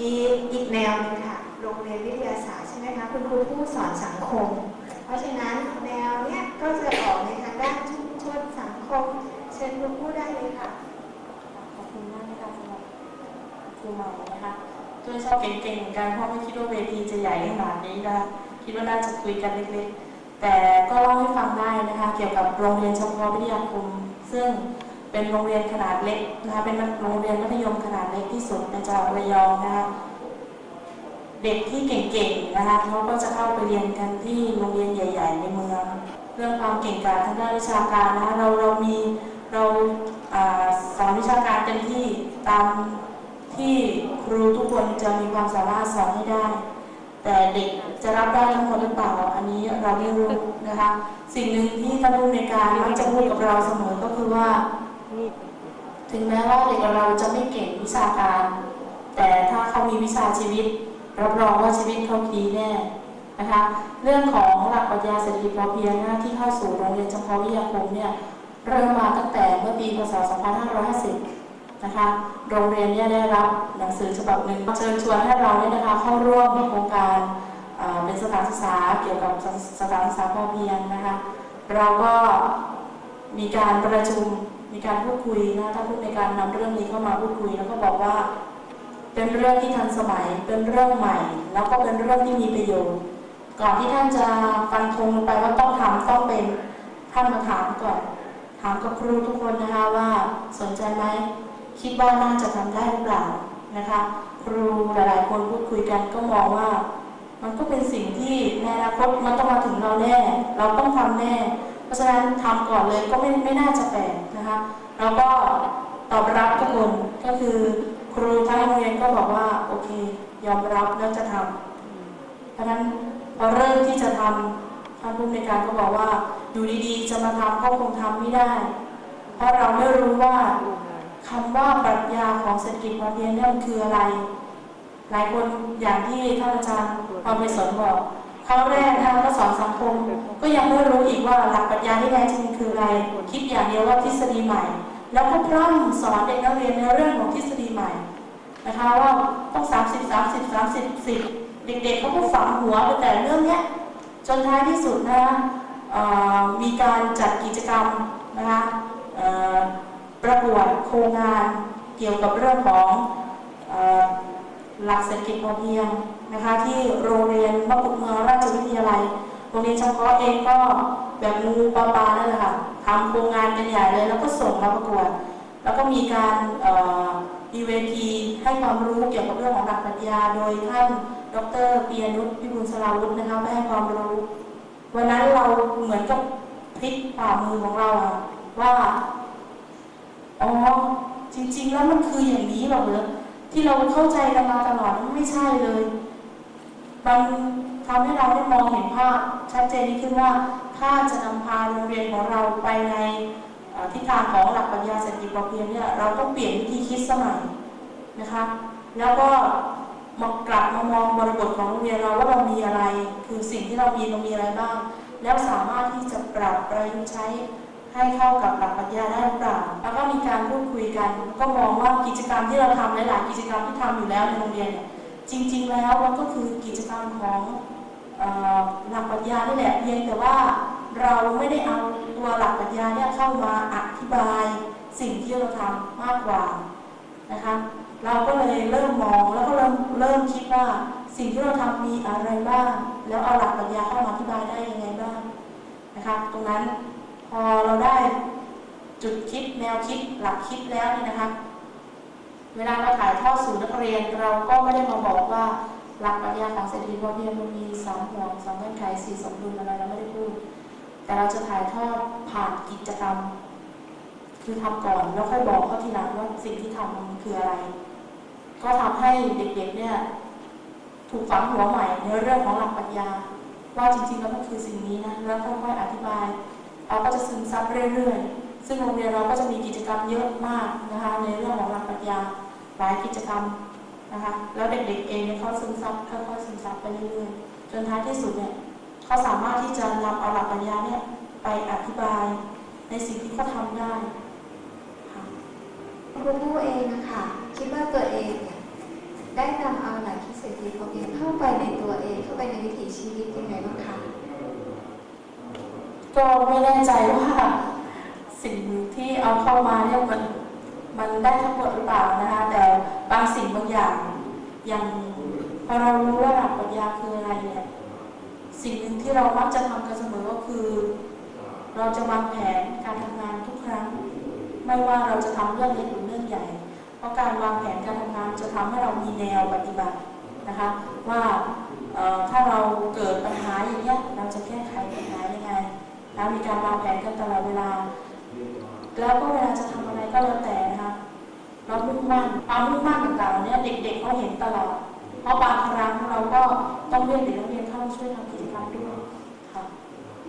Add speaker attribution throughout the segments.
Speaker 1: มีอีกแนวหนึงค่ะโรงเรียนวิทยาศาสตร์ใช่ไหมคะคุณครูผู้สอนสังคม เพราะฉะนั้นแนวเนี้ยก็จะออกในทางด้านชุมชนสังคม เชิญคุณผู้ได้เลยค่ะ
Speaker 2: ขอบคุณมากนะคะสำหรับครูหม่นะคะด้วยชอบเก่งๆเหมือนกันเพราะไม่คิดว่าเวทีจะใหญ่ขนาดนี้นะคะคิดว่าน่าจะคุยกันเล็กๆ แต่ก็เล่าให้ฟังได้นะคะ เกี่ยวกับโรงเรียนเฉพาะวิทยาคมซึ่ง เป็นโรงเรียนขนาดเล็กนะคะเป็นโรงเรียนมัธยมขนาดเล็กที่สุดในจังหวัดระยองนะคะเด็กที่เก่งๆนะคะเขาก็จะเข้าไปเรียนกันที่โรงเรียนใหญ่ ๆ ในเมือง เรื่องความเก่งกาจทางด้านวิชาการนะคะเราเรามีเราอสอนวิชาการเต็มที่ตามที่ครูทุกคนจะมีความสามารถสอนให้ได้ แต่เด็กจะรับได้ทั้งหมดหรือเปล่า อันนี้เราไม่รู้นะคะ สิ่งหนึ่งที่ท่านผู้ในการมักจะพูดกับเราเสมอก็คือว่า ถึงแม้ว่าเด็กเราจะไม่เก่งวิชาการ แต่ถ้าเขามีวิชาชีวิต รับรองว่าชีวิตเขาดีแน่นะคะเรื่องของหลักปรัชญาเศรษฐกิจพอเพียงที่เข้าสู่โรงเรียนเฉพาะวิทยาคมเนี่ยเริ่มมาตั้งแต่เมื่อปีพศ 2550 นะคะ โรงเรียนเนี่ยได้รับหนังสือฉบับหนึ่งเชิญชวนให้เราเนี่ยนะคะเข้าร่วมโครงการเป็นสถานศึกษาเกี่ยวกับสถานศึกษาพอเพียงนะคะ เราก็มีการประชุม มีการพูดคุยนะท่านผู้ในการนำเรื่องนี้เข้ามาพูดคุยแล้วก็บอกว่า เป็นเรื่องที่ทันสมัยเป็นเรื่องใหม่ แล้วก็เป็นเรื่องที่มีประโยชน์ก่อนที่ท่านจะฟันธงลงไปว่าต้องทำต้องเป็นท่านมาถามก่อน ถามกับครูทุกคนนะคะว่าสนใจไหมคิดว่าน่าจะทำได้หรือเปล่านะคะ ครูหลายๆคนพูดคุยกันก็มองว่า มันก็เป็นสิ่งที่ในอนาคตมันต้องมาถึงเราแน่ เราต้องทำแน่ ราะฉะนั้นทำก่อนเลยก็ไม่ไม่น่าจะแปลกนะคะแล้วก็ตอบรับทุกคนก็คือครูทั้งโรงเรียนก็บอกว่าโอเค ยอมรับแล้วจะทำเพราะฉะนั้นพอเริ่มที่จะทำท่านผู้ในการก็บอกว่าอยู่ดีๆ จะมาทำก็คงทำไม่ได้ เพราะเราไม่รู้ว่าคำว่าปรัชญาของเศรษฐกิจพอเพียงนี่นคืออะไร หลายคนอย่างที่ท่านอาจารย์พอไปสอนบอก ครั้งแรกท่านก็สอนสังคม ก็ยังไม่รู้อีกว่าหลักปรัชญาที่แท้จริงคืออะไร คิดอย่างเดียวว่าทฤษฎีใหม่ แล้วก็พร่ำสอนเด็กนักเรียนในเรื่องของทฤษฎีใหม่นะคะว่าต้อง30 30 30 10เด็กๆเขาก็ฝังหัวไปแต่เรื่องเนี้ยจนท้ายที่สุดนะมีการจัดกิจกรรมนะคะประกวดโครงงานเกี่ยวกับเรื่องของหลักเศรษฐกิจพอเพียง นะคะที่โรงเรียนมกุฎเมืองราชวิทยาลัย โรงเรียนเฉพาะเองก็แบบงูปลาปลานั่นแหละค่ะทำโครงงานกันใหญ่เลย แล้วก็ส่งมาประกวด แล้วก็มีการมีเวทีให้ความรู้เกี่ยวกับเรื่องของหลักปรัชญาโดยท่านดรปียนุชพิบูลสลาวุฒินะคะไปให้ความรู้ วันนั้นเราเหมือนกับพลิกฝ่ามือของเราอะว่าอ๋อจริง ๆ แล้วมันคืออย่างนี้หรอเหรอที่เราเข้าใจกันมาตลอดไม่ใช่เลย มันทำให้เราได้มองเห็นภาพชัดเจนยิ่งขึ้นว่าถ้าจะนำพาโรงเรียนของเราไปในทิศทางของหลักปรัชญาเศรษฐกิจพอเพียงเนี่ยเราต้องเปลี่ยนวิธีคิดสมัยนะคะ แล้วก็มากลับมามองบริบทของโรงเรียนเราว่าเรามีอะไร คือสิ่งที่เรามีเรามีอะไรบ้าง แล้วสามารถที่จะปรับประยุกต์ใช้ให้เข้ากับหลักปรัชญาได้หรือเปล่า แล้วก็มีการพูดคุยกัน ก็มองว่ากิจกรรมที่เราทำหลาย ๆ กิจกรรมที่ทำอยู่แล้วในโรงเรียนเนี่ย จริง ๆ แล้วมันก็คือกิจกรรมของอหลักปรัชญานี่แหละเพียงแต่ว่าเราไม่ได้เอาตัวหลักปรัชญาเนี่ยเข้ามาอธิบายสิ่งที่เราทำมากกว่านะคะเราก็เลยเริ่มมองแล้วก็เริ่มเริ่มคิดว่าสิ่งที่เราทำมีอะไรบ้าง แล้วเอาหลักปรัชญาเข้ามาอธิบายได้ยังไงบ้างนะคะตรงนั้นพอเราได้จุดคิดแนวคิดหลักคิดแล้วเนี่ยนะคะ เวลาเราถ่ายทอดสู่นักเรียนเราก็ไม่ได้มาบอกว่าหลักปรัชญาของเศรษฐกิจพอเพียงมันมีสามห่วงสามเงื่อนไขสี่สมดุลอะไรเราไม่ได้พูด แต่เราจะถ่ายทอดผ่านกิจกรรม คือทำก่อนแล้วค่อยบอกเขาทีหลังว่าสิ่งที่ทำมันคืออะไร ก็ทำให้เด็กๆเนี่ยถูกฝังหัวใหม่ในเรื่องของหลักปรัชญาว่าจริงๆแล้วมันคือสิ่งนี้นะแล้วค่อยๆอธิบายเราก็จะซึมซับเรื่อยๆ ซึ่งโรงเรียนเราก็จะมีกิจกรรมเยอะมากนะคะในเรื่องของหลักปรัชญาหลายกิจกรรมนะคะแล้วเด็กๆเองเนี่ยเขาซึมซับค่อยๆซึมซับไปเรื่อยๆจนท้ายที่สุดเนี่ยเขาสามารถที่จะนำเอาหลักปัญญาเนี่ยไปอธิบายในสิ่งที่เขาทำได้ค่ะ
Speaker 1: คุณผู้เองนะคะคิดว่าตัวเองเนี่ยได้นำเอาหลักคิดเศรษฐกิจพอเพียงเข้าไปในตัวเองเข้าไปในวิถีชีวิตยังไงบ้างคะ
Speaker 2: ก็ไม่แน่ใจว่า สิ่งที่เอาเข้ามาเนี่ยมันมันได้ทั้งหมดหรือเปล่านะคะแต่บางสิ่งบางอย่างอย่างพอเรารู้ว่าหลักปรัชญาคืออะไรเนี่ยสิ่งหนึ่งที่เรามักจะทำกันเสมอก็คือ เราจะวางแผนการทำงานทุกครั้ง ไม่ว่าเราจะทำเรื่องเล็กหรือเรื่องใหญ่ เพราะการวางแผนการทำงานจะทำให้เรามีแนวปฏิบัตินะคะ ว่าถ้าเราเกิดปัญหาอย่างเงี้ยเราจะแก้ไขปัญหายังไงนะมีการวางแผนกันตลอดเวลา แล้วก็เวลาจะทำอะไรก็แล้วแต่นะคะเรามุ่งมั่นความมุ่งมั่นต่างๆเนี่ยเด็กๆเขาเห็นตลอด เพราะบางครั้งเราก็ต้องเรียกเด็กนักเรียนเข้ามาช่วยทำกิจกรรมด้วยค่ะ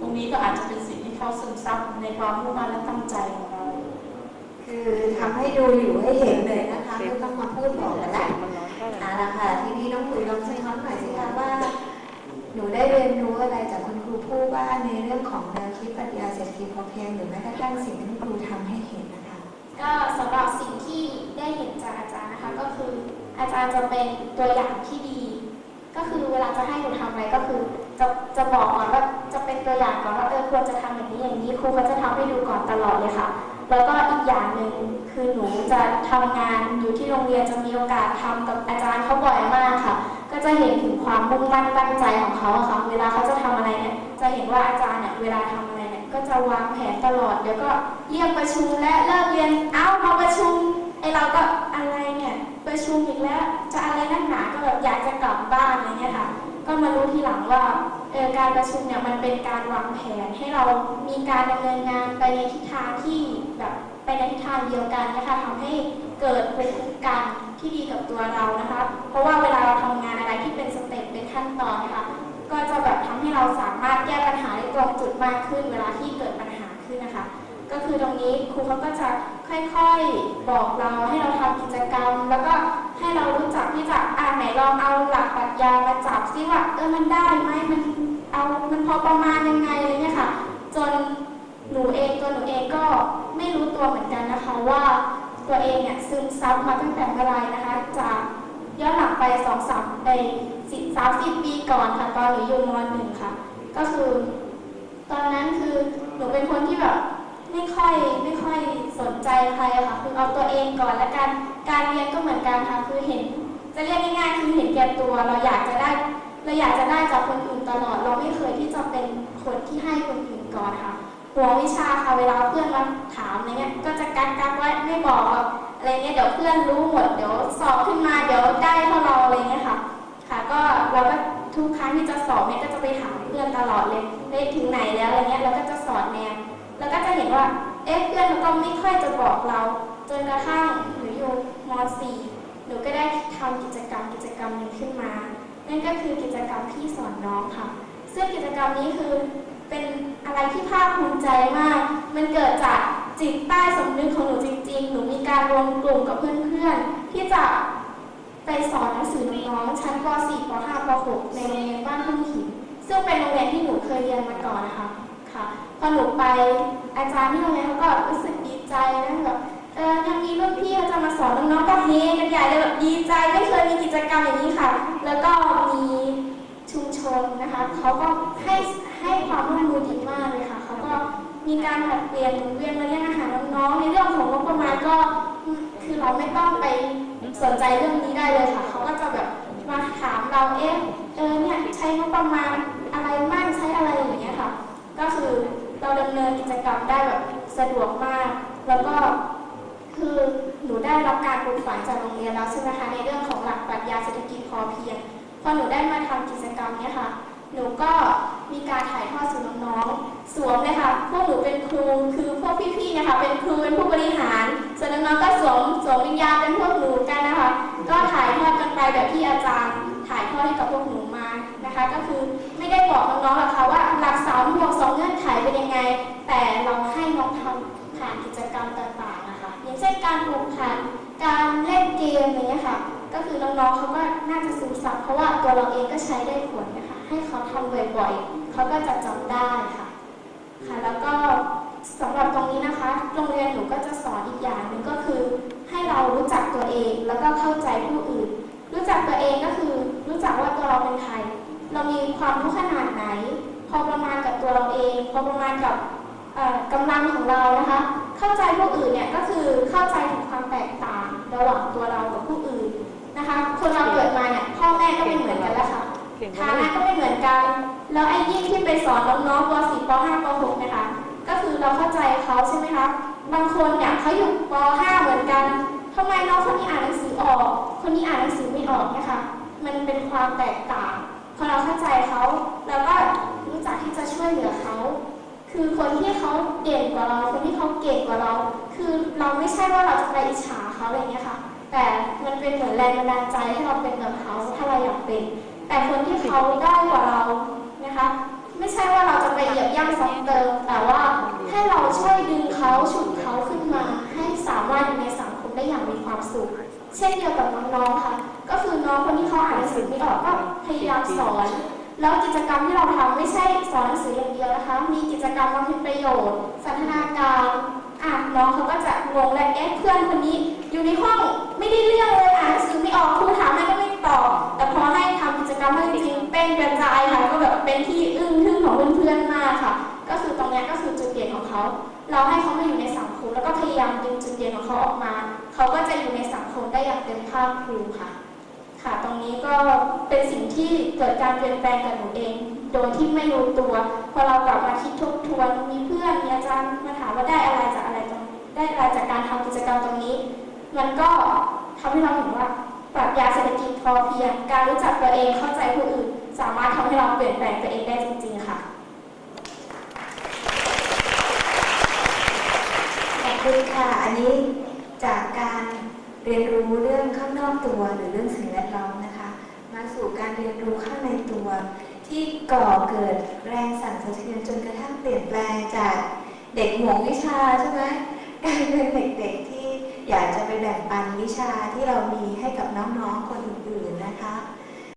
Speaker 2: ตรงนี้ก็อาจจะเป็นสิ่งที่เขาซึมซับในความมุ่งมั่นและตั้งใจของเรา
Speaker 1: คือทำให้ดูอยู่ให้เห็นเลยนะคะไม่ต้องมาพูดบอกกันละเอาละค่ะทีนี้น้องปุ๋ยลองสะท้อนหน่อยสิคะว่า หนูได้เรียนรู้อะไรจากคุณครูผู้ว่าในเรื่องของแนวคิดปรัชญาเศรษฐกิจพอเพียงหรือแม้กระทั่งสิ่งที่คุณครูทำให้เห็นนะคะ
Speaker 3: ก็สำหรับสิ่งที่ได้เห็นจากอาจารย์นะคะ ก็คืออาจารย์จะเป็นตัวอย่างที่ดี ก็คือเวลาจะให้หนูทำอะไรก็คือจะจะบอกก่อนว่าจะเป็นตัวอย่างก่อนว่าเออควรจะทำอย่างนี้อย่างนี้ครูเขาจะทำให้ดูก่อนตลอดเลยค่ะ แล้วก็อีกอย่างหนึ่งคือหนูจะทำงานอยู่ที่โรงเรียนจะมีโอกาสทำกับอาจารย์เขาบ่อยมากค่ะ ก็จะเห็นถึงความมุ่งมั่นตั้งใจของเขาอะค่ะเวลาเขาจะทำอะไรเนี่ยจะเห็นว่าอาจารย์เนี่ยเวลาทำอะไรเนี่ยก็จะวางแผนตลอดเดี๋ยวก็เรียกประชุมและเลิกเรียนเอ้ามาประชุมไอเราก็อะไรเนี่ยประชุมอีกแล้วจะอะไรนักหนาก็แบบอยากจะกลับบ้านอะไรเงี้ยค่ะ ก็มารู้ทีหลังว่าเออการประชุมเนี่ยมันเป็นการวางแผนให้เรามีการดำเนินงานไปในทิศทางที่แบบ ในทิศทางเดียวกันนะคะทำให้เกิดภูมิคุ้มกันที่ดีกับตัวเรานะคะ เพราะว่าเวลาเราทำงานอะไรที่เป็นสเต็ปเป็นขั้นตอนนะคะก็จะแบบทำให้เราสามารถแก้ปัญหาได้ตรงจุดมากขึ้น เวลาที่เกิดปัญหาขึ้นนะคะ ก็คือตรงนี้ครูเขาก็จะค่อยๆบอกเราให้เราทำกิจกรรม แล้วก็ให้เรารู้จักที่จะอ่าไหนลองเอาหลักปรัชญามาจับซิว่าเออมันได้ไหมมันเอามันพอประมาณยังไงอะไรเนี่ยค่ะ จนหนูเองตัวหนูเองก็ ไม่รู้ตัวเหมือนกันนะคะว่าตัวเองเนี่ยซึมซับมาตั้งแต่เมื่อไรนะคะ จากย้อนหลังไปสองสามไปสิบสามสิบปีก่อนค่ะตอนหนูอยู่มหนึ่งค่ะ ก็คือตอนนั้นคือหนูเป็นคนที่แบบไม่ค่อยไม่ค่อยสนใจใครอะค่ะคือเอาตัวเองก่อนและกันการเรียนก็เหมือนกันค่ะคือเห็น จะเรียกง่ายๆคือเห็นแก่ตัวเราอยากจะได้ เราอยากจะได้จากคนอื่นตลอด เราไม่เคยที่จะเป็นคนที่ให้คนอื่นก่อนค่ะ หัววิชาค่ะเวลาเพื่อนมาถามอะไรเงี้ยก็จะกักกักไว้ไม่บอกหรอกอะไรเงี้ยเดี๋ยวเพื่อนรู้หมดเดี๋ยวสอบขึ้นมาเดี๋ยวได้เท่าเราอะไรเงี้ยค่ะ ค่ะ ก็เราก็ทุกครั้งที่จะสอบเนี่ยก็จะไปถามเพื่อนตลอดเลยได้ถึงไหนแล้วอะไรเงี้ยเราก็จะสอดแนมแล้วก็จะเห็นว่าเอ๊ะเพื่อนมันก็ไม่ค่อยจะบอกเรา จนกระทั่งหนูอยู่ม .4 หนูก็ได้ทำกิจกรรมกิจกรรมหนึ่งขึ้นมา นั่นก็คือกิจกรรมพี่สอนน้องค่ะ ซึ่งกิจกรรมนี้คือ เป็นอะไรที่ภาคภูมิใจมาก มันเกิดจากจิตใต้สำนึกของหนูจริง ๆ หนูมีการรวมกลุ่มกับเพื่อนๆ ที่จะไปสอนหนังสือน้องๆชั้นป .4 ป .5 ป .6 ในโรงเรียนบ้านทุ่งหิน ซึ่งเป็นโรงเรียนที่หนูเคยเรียนมาก่อนนะคะค่ะพอหนูไปอาจารย์ที่โรงเรียนเขาก็รู้สึกดีใจนะแบบเออยังมีรุ่นพี่เขาจะมาสอนน้องๆก็เฮกันใหญ่เลยแบบดีใจไม่เคยมีกิจกรรมอย่างนี้ค่ะ แล้วก็มี ชุมชนนะคะเขาก็ให้ให้ความร่วมมือดีมากเลยค่ะเขาก็มีการผลัดเปลี่ยนเวียนมาเลี้ยงอาหารน้องๆในเรื่องของงบประมาณก็คือเราไม่ต้องไปสนใจเรื่องนี้ได้เลยค่ะเขาก็จะแบบมาถามเราเอ๊ะเออเนี่ยใช้งบประมาณอะไรมากใช้อะไรอย่างเงี้ยค่ะ ก็คือเราดำเนินกิจกรรมได้แบบสะดวกมาก แล้วก็คือหนูได้รับการปลูกฝังจากโรงเรียนแล้วใช่ไหมคะในเรื่องของหลักปรัชญาเศรษฐกิจพอเพียง พอหนูได้มาทำกิจกรรมเนี้ยค่ะ หนูก็มีการถ่ายทอดสู่น้องๆสวมเลยค่ะ พวกหนูเป็นครู คือพวกพี่ๆนะคะ เป็นครู เป็นผู้บริหาร ส่วนน้องๆก็สวมสวมวิญญาณเป็นพวกหนูกันนะคะ ก็ถ่ายทอดกันไปแบบที่อาจารย์ ถ่ายทอดให้กับพวกหนูมานะคะ ก็คือไม่ได้บอกน้องๆหรอก ราะว่าตัวเราเองก็ใช้ได้ผลนะคะ ให้เขาทำบ่อยๆเขาก็จะจำได้ค่ะ ค่ะ แล้วก็สำหรับตรงนี้นะคะ โรงเรียนหนูก็จะสอนอีกอย่างหนึ่งก็คือ ให้เรารู้จักตัวเองแล้วก็เข้าใจผู้อื่น รู้จักตัวเองก็คือรู้จักว่าตัวเราเป็นใคร เรามีความรู้ขนาดไหน พอประมาณกับตัวเราเอง พอประมาณกับกำลังของเรานะคะ เข้าใจผู้อื่นเนี่ยก็คือเข้าใจถึงความแตกต่างระหว่างตัวเรากับผู้อื่น นะคะ คนเราเกิดมาเนี่ยพ่อแม่ก็ไม่เหมือนกันแล้วค่ะ
Speaker 4: เก่ง
Speaker 3: ฐา
Speaker 4: มา
Speaker 3: นะ
Speaker 4: ก
Speaker 3: ก็ไม่เหมือนกัน แล้วไอ้ยิ่งที่ไปสอนน้องๆป .4 ป .5 ป .6 นะคะ ก็คือเราเข้าใจเขาใช่ไหมคะบางคนเนี่ยเขาอยู่ป .5 เหมือนกันทำไมน้องคนนี้อ่านหนังสือออก คนนี้อ่านหนังสือไม่ออกนะคะ มันเป็นความแตกต่างพอเราเข้าใจเขาเราก็รู้จักที่จะช่วยเหลือเขาคือคนที่เขาเด่นกว่าเรา คนที่เขาเก่งกว่าเรา คือเราไม่ใช่ว่าเราจะไปอิจฉาเขาอะไรเงี้ยค่ะ แต่มันเป็นเหมือนแรงบันดาลใจให้เราเป็นแบบเขาถ้าเราอยากเป็น แต่คนที่เขาได้กว่าเรานะคะ ไม่ใช่ว่าเราจะไปเหยียบย่ำซ้ำเติม แต่ว่าให้เราช่วยดึงเขาฉุดเขาขึ้นมา ให้สามารถอยู่ในสังคมได้อย่างมีความสุข เช่นเดียวกับน้องๆค่ะ ก็คือน้องคนที่เขาอ่านหนังสือไม่ออกก็พยายามสอนแล้วกิจกรรมที่เราทำไม่ใช่สอนหนังสืออย่างเดียวนะคะ มีกิจกรรมบำเพ็ญประโยชน์ สันทนาการ อะน้องเขาก็จะงงและเอ๊ะเพื่อนคนนี้ อยู่ในห้องไม่ได้เรื่องเลยอ่านหนังสือไม่ออกครูถามอะไรก็ไม่ตอบแต่พอให้ทำกิจกรรมให้จริงเป็นกระจายค่ะก็แบบเป็นที่อึ้งทึ่งของเพื่อนๆมากค่ะ ก็คือตรงนี้ก็คือจุดเด่นของเขาเราให้เขามาอยู่ในสังคมแล้วก็พยายามดึงจุดเด่นของเขาออกมา เขาก็จะอยู่ในสังคมได้อย่างเต็มภาคภูมิค่ะ ค่ะ ตรงนี้ก็เป็นสิ่งที่เกิดการเปลี่ยนแปลงกับหนูเอง โดยที่ไม่รู้ตัว พอเรากลับมาคิดทบทวน มีเพื่อน มีอาจารย์มาถามว่าได้อะไรจากอะไรตรงได้อะไรจากการทำกิจกรรมตรงนี้ มันก็ทำให้เราเห็นว่าปรัชญาเศรษฐกิจพอเพียง การรู้จักตัวเอง เข้าใจผู้อื่น สามารถทำให้เราเปลี่ยนแปลงตัวเองได้จริง ๆ ค่ะ
Speaker 1: ขอบคุณค่ะ อันนี้จากการ เรียนรู้เรื่องข้างนอกตัวหรือเรื่องสิ่งแวดล้อมนะคะ มาสู่การเรียนรู้ข้างในตัว ที่ก่อเกิดแรงสั่นสะเทือนจนกระทั่งเปลี่ยนแปลงจากเด็กหวงวิชาใช่ไหมกลายเป็นเด็กๆที่อยากจะไปแบ่งปันวิชาที่เรามีให้กับน้องๆคนอื่นๆนะคะ